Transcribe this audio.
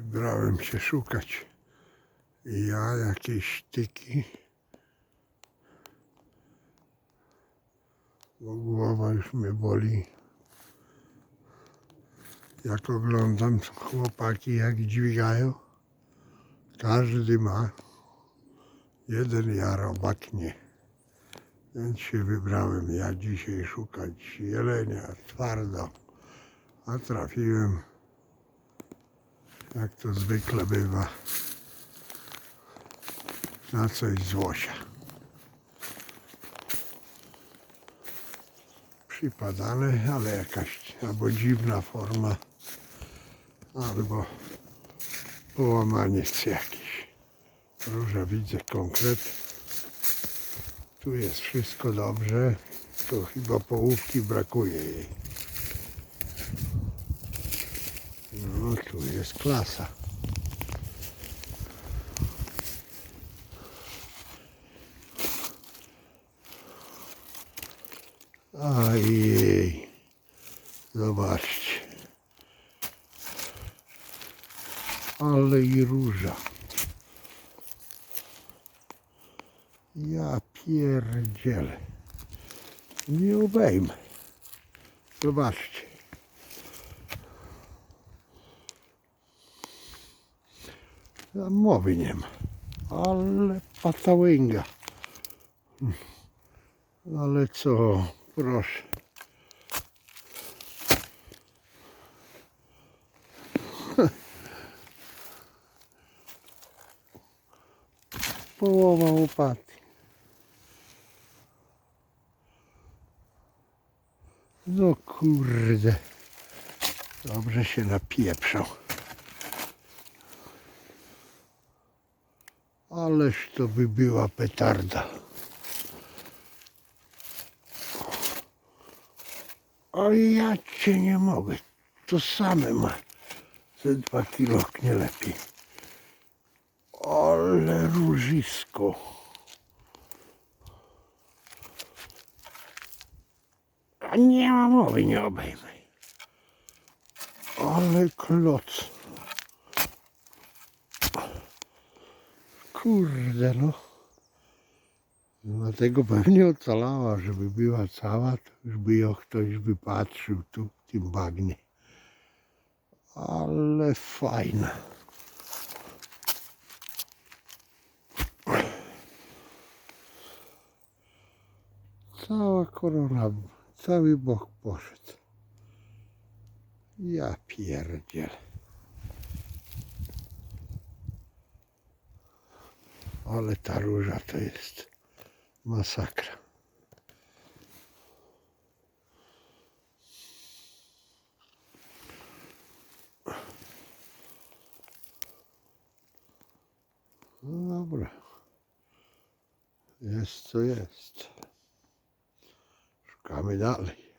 Wybrałem się szukać. Ja jakieś sztyki. Bo głowa już mnie boli. Jak oglądam chłopaki jak dźwigają. Każdy ma. Jeden ja robak nie. Więc się wybrałem ja dzisiaj szukać jelenia twardo. A trafiłem, jak to zwykle bywa, na coś z łosia. Przypadane, ale jakaś albo dziwna forma, albo połamaniec jakiś. Róża widzę konkret. Tu jest wszystko dobrze. Tu chyba połówki brakuje jej. No tu jest klasa. Ajej. Zobaczcie. Ale i róża. Ja pierdzielę. Nie obejmę. Zobaczcie. Tam mowy nie ma. Ale patałęga. Ale co, proszę. Połowa łopaty. No kurde. Dobrze się napieprzał. Ależ to by była petarda. O ja cię nie mogę. To same ma. Ze dwa kilo nie lepiej. Ale różysko. A nie ma mowy, nie obejmę. Ale kloc. Kurde no. Dlatego pewnie ocalała, żeby była cała, to już by ją ktoś wypatrzył tu w tym bagnie. Ale fajna. Cała korona, cały bok poszedł. Ja pierdzielę. Ale ta róża to jest masakra. No dobra. Jest co jest. Szukamy dalej.